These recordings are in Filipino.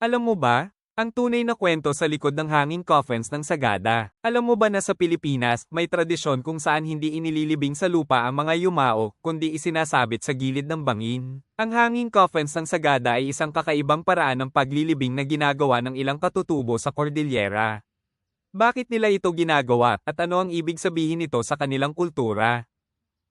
Alam mo ba, ang tunay na kwento sa likod ng hanging coffins ng Sagada. Alam mo ba na sa Pilipinas, may tradisyon kung saan hindi inililibing sa lupa ang mga yumao, kundi isinasabit sa gilid ng bangin. Ang hanging coffins ng Sagada ay isang kakaibang paraan ng paglilibing na ginagawa ng ilang katutubo sa Cordillera. Bakit nila ito ginagawa at ano ang ibig sabihin nito sa kanilang kultura?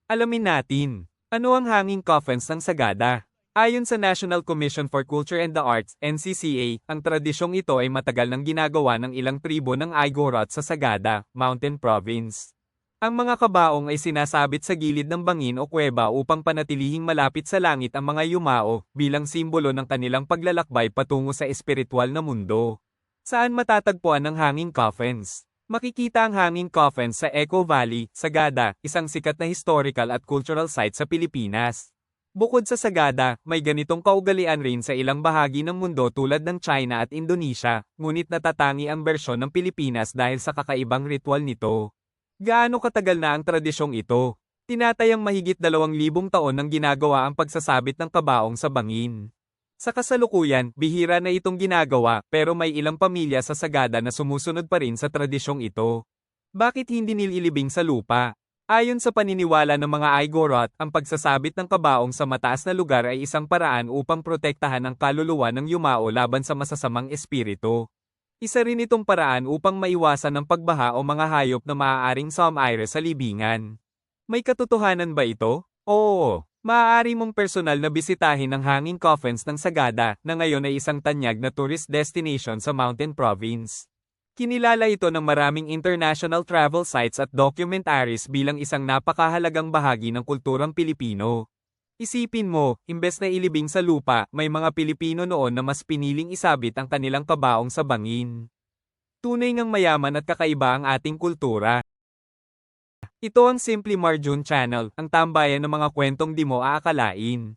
Alamin natin, ano ang hanging coffins ng Sagada? Ayon sa National Commission for Culture and the Arts, NCCA, ang tradisyong ito ay matagal nang ginagawa ng ilang tribo ng Igorot sa Sagada, Mountain Province. Ang mga kabaong ay sinasabit sa gilid ng bangin o kuweba upang panatilihing malapit sa langit ang mga yumao, bilang simbolo ng kanilang paglalakbay patungo sa espiritual na mundo. Saan matatagpuan ang hanging coffins? Makikita ang hanging coffins sa Echo Valley, Sagada, isang sikat na historical at cultural site sa Pilipinas. Bukod sa Sagada, may ganitong kaugalian rin sa ilang bahagi ng mundo tulad ng China at Indonesia, ngunit natatangi ang bersyon ng Pilipinas dahil sa kakaibang ritual nito. Gaano katagal na ang tradisyong ito? Tinatayang mahigit dalawang libong taon nang ginagawa ang pagsasabit ng kabaong sa bangin. Sa kasalukuyan, bihira na itong ginagawa pero may ilang pamilya sa Sagada na sumusunod pa rin sa tradisyong ito. Bakit hindi nililibing sa lupa? Ayon sa paniniwala ng mga Igorot, ang pagsasabit ng kabaong sa mataas na lugar ay isang paraan upang protektahan ang kaluluwa ng yumao laban sa masasamang espiritu. Isa rin itong paraan upang maiwasan ng pagbaha o mga hayop na maaaring sumaire sa libingan. May katotohanan ba ito? Oo. Maaari mong personal na bisitahin ang hanging coffins ng Sagada na ngayon ay isang tanyag na tourist destination sa Mountain Province. Kinilala ito ng maraming international travel sites at documentaries bilang isang napakahalagang bahagi ng kulturang Pilipino. Isipin mo, imbes na ilibing sa lupa, may mga Pilipino noon na mas piniling isabit ang kanilang kabaong sa bangin. Tunay ngang mayaman at kakaiba ang ating kultura. Ito ang Simply Marjun Channel, ang tambayan ng mga kwentong di mo aakalain.